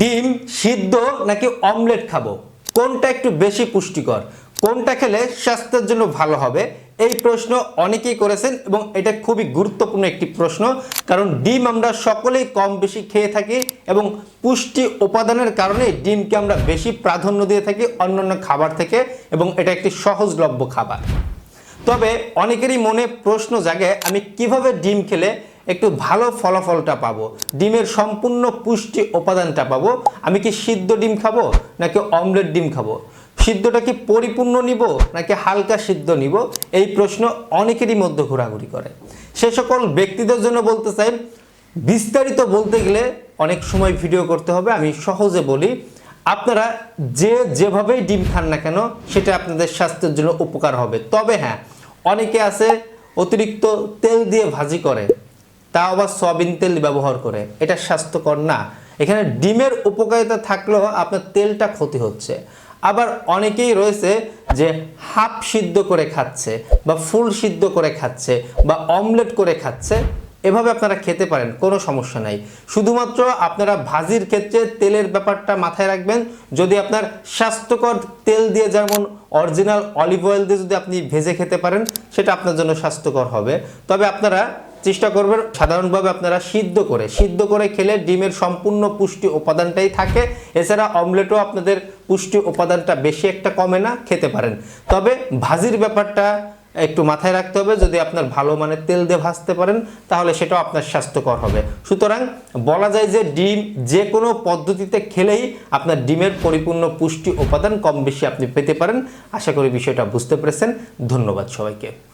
ডিম সিদ্ধ নাকি অমলেট খাব? কোনটা একটু বেশি পুষ্টিকর? কোনটা খেলে স্বাস্থ্যের জন্য ভালো হবে? এই প্রশ্ন অনেকেই করেছেন এবং এটা খুবই গুরুত্বপূর্ণ একটি প্রশ্ন, কারণ ডিম আমরা সকলেই কম বেশি খেয়ে থাকি এবং পুষ্টি উপাদানের কারণে ডিমকে আমরা বেশি প্রাধান্য দিয়ে থাকি অন্যান্য খাবার থেকে এবং এটা একটি সহজলভ্য খাবার। তবে অনেকেরই মনে প্রশ্ন জাগে, আমি কীভাবে ডিম খেলে একটু ভালো ফলাফলটা পাবো। ডিমের সম্পূর্ণ পুষ্টি উপাদানটা পাবো। আমি কি সিদ্ধ ডিম খাব নাকি অমলেট ডিম খাব? সিদ্ধটা কি পরিপূর্ণ নিব নাকি হালকা সিদ্ধ নিব? এই প্রশ্ন অনেকেরই মধ্যে ঘোরাঘুরি করে। সে সকল ব্যক্তিদের জন্য বলতে চাই, বিস্তারিত বলতে গেলে অনেক সময় ভিডিও করতে হবে, আমি সহজে বলি। আপনারা যে যেভাবেই ডিম খান না কেন, সেটা আপনাদের স্বাস্থ্যের জন্য উপকার হবে। তবে হ্যাঁ অনেকে আছে অতিরিক্ত তেল দিয়ে ভাজি করে। তা আবার সয়াবিন তেল ব্যবহার করে। এটা স্বাস্থ্যকর না। এখানে ডিমের উপকারিতা থাকলেও আপনার তেলটা ক্ষতি হচ্ছে। আবার অনেকেই রয়েছে যে হাফ সিদ্ধ করে খাচ্ছে বা ফুল সিদ্ধ করে খাচ্ছে বা অমলেট করে খাচ্ছে, এভাবে আপনারা খেতে পারেন, কোনো সমস্যা নাই। শুধুমাত্র আপনারা ভাজির ক্ষেত্রে তেলের ব্যাপারটা মাথায় রাখবেন। যদি আপনার স্বাস্থ্যকর তেল দিয়ে যেমন অরিজিনাল অলিভ অয়েল দিয়ে যদি আপনি ভেজে খেতে পারেন, সেটা আপনার জন্য স্বাস্থ্যকর হবে। তবে আপনারা চেষ্টা করবেন সাধারণভাবে আপনারা সিদ্ধ করে সিদ্ধ করে খেলে ডিমের সম্পূর্ণ পুষ্টি উপাদানটাই থাকে। এছাড়া অমলেটও আপনাদের পুষ্টি উপাদানটা বেশি একটা কমে না, খেতে পারেন। তবে ভাজির ব্যাপারটা একটু মাথায় রাখতে হবে, যদি আপনার ভালো মানের তেল দিয়ে ভাজতে পারেন, তাহলে সেটাও আপনার স্বাস্থ্যকর হবে। সুতরাং বলা যায় যে ডিম যে কোনো পদ্ধতিতে খেলেই আপনার ডিমের পরিপূর্ণ পুষ্টি উপাদান কম বেশি আপনি পেতে পারেন। আশা করি বিষয়টা বুঝতে পেরেছেন। ধন্যবাদ সবাইকে।